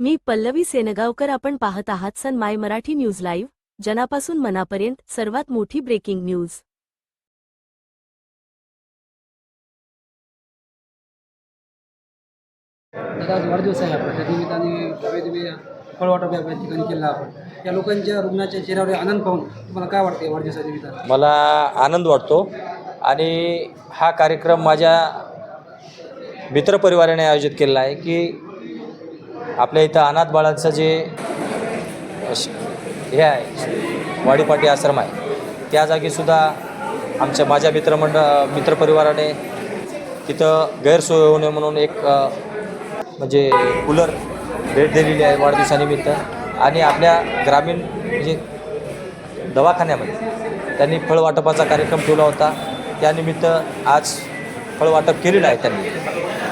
मी पल्लवी सेनगावकर आपण पाहत आहात sun my Marathi news live जनापासून मनापर्यंत सर्वात मोठी ब्रेकिंग न्यूज. आज वाढदिवस आहे आपला. त्या निमित्ताने भव्य दिव्य फळ वाटप या ठिकाणी केलं आपण. या लोकांच्या रुग्णाच्या चेहऱ्यावर आनंद पाहून तुम्हाला काय वाटते वाढदिवसा निमित्तानं? मला आनंद वाटतो आणि हा कार्यक्रम माझ्या मित्रपरिवाराने आयोजित केलेला आहे की आपल्या इथं अनाथ बाळांचं जे श- हे आहे वाडीपाटी आश्रम आहे त्या जागीसुद्धा आमच्या माझ्या मित्रमंडळ मित्रपरिवाराने तिथं गैरसोय होऊ नये म्हणून एक म्हणजे कूलर भेट दिलेली आहे वाढदिवसानिमित्त. आणि आपल्या ग्रामीण म्हणजे दवाखान्यामध्ये त्यांनी फळवाटपाचा कार्यक्रम ठेवला होता. त्यानिमित्त आज फळवाटप केलेलं आहे त्यांनी.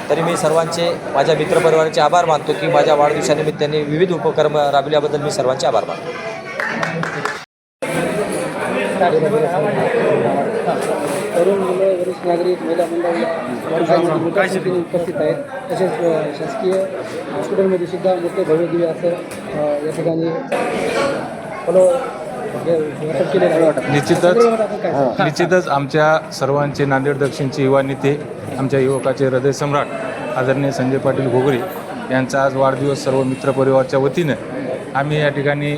तरी मी सर्वांचे माझ्या मित्रपरिवाराचे आभार मानतो की माझ्या वाढदिवसानिमित्त त्यांनी विविध उपक्रम राबविल्याबद्दल मी सर्वांचे आभार मानतो. तरुण मुलं वरिष्ठ नागरिक महिला मंडळ उपस्थित आहेत तसेच शासकीय हॉस्पिटलमध्ये सुद्धा मोठे भव्य दिव्य असं या ठिकाणी निश्चितच? निश्चितच आमच्या सर्वांचे नांदेड दक्षिणचे युवा नेते आमच्या युवकाचे हृदय सम्राट आदरणीय संजय पाटील घोगरे यांचा आज वाढदिवस सर्व मित्रपरिवारच्या वतीनं. आम्ही या ठिकाणी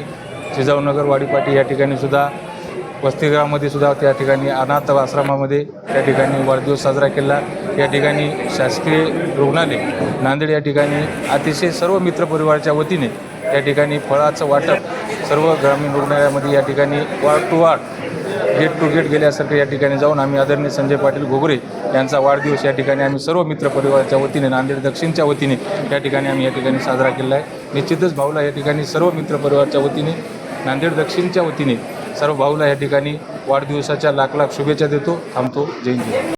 जिजाऊनगर वाडीपाटी या ठिकाणी सुद्धा वसतिगृहामध्ये सुद्धा त्या ठिकाणी अनाथ आश्रमामध्ये त्या ठिकाणी वाढदिवस साजरा केला. या ठिकाणी शासकीय रुग्णालय नांदेड या ठिकाणी अतिशय सर्व मित्रपरिवाराच्या वतीने या ठिकाणी फळाचं वाटप सर्व ग्रामीण रुग्णालयामध्ये या ठिकाणी ward to ward gate to gate गेल्यासारखं या ठिकाणी जाऊन आम्ही आदरणीय संजय पाटील घोगरे यांचा वाढदिवस या ठिकाणी आम्ही सर्व मित्रपरिवाराच्या वतीने नांदेड दक्षिणच्या वतीने या ठिकाणी आम्ही या ठिकाणी साजरा केला आहे. निश्चितच भाऊला या ठिकाणी सर्व मित्रपरिवाराच्या वतीने नांदेड दक्षिणच्या वतीने सर्व भाऊला या ठिकाणी वाढदिवसाच्या लाख लाख शुभेच्छा देतो थांबतो. जय हिंद.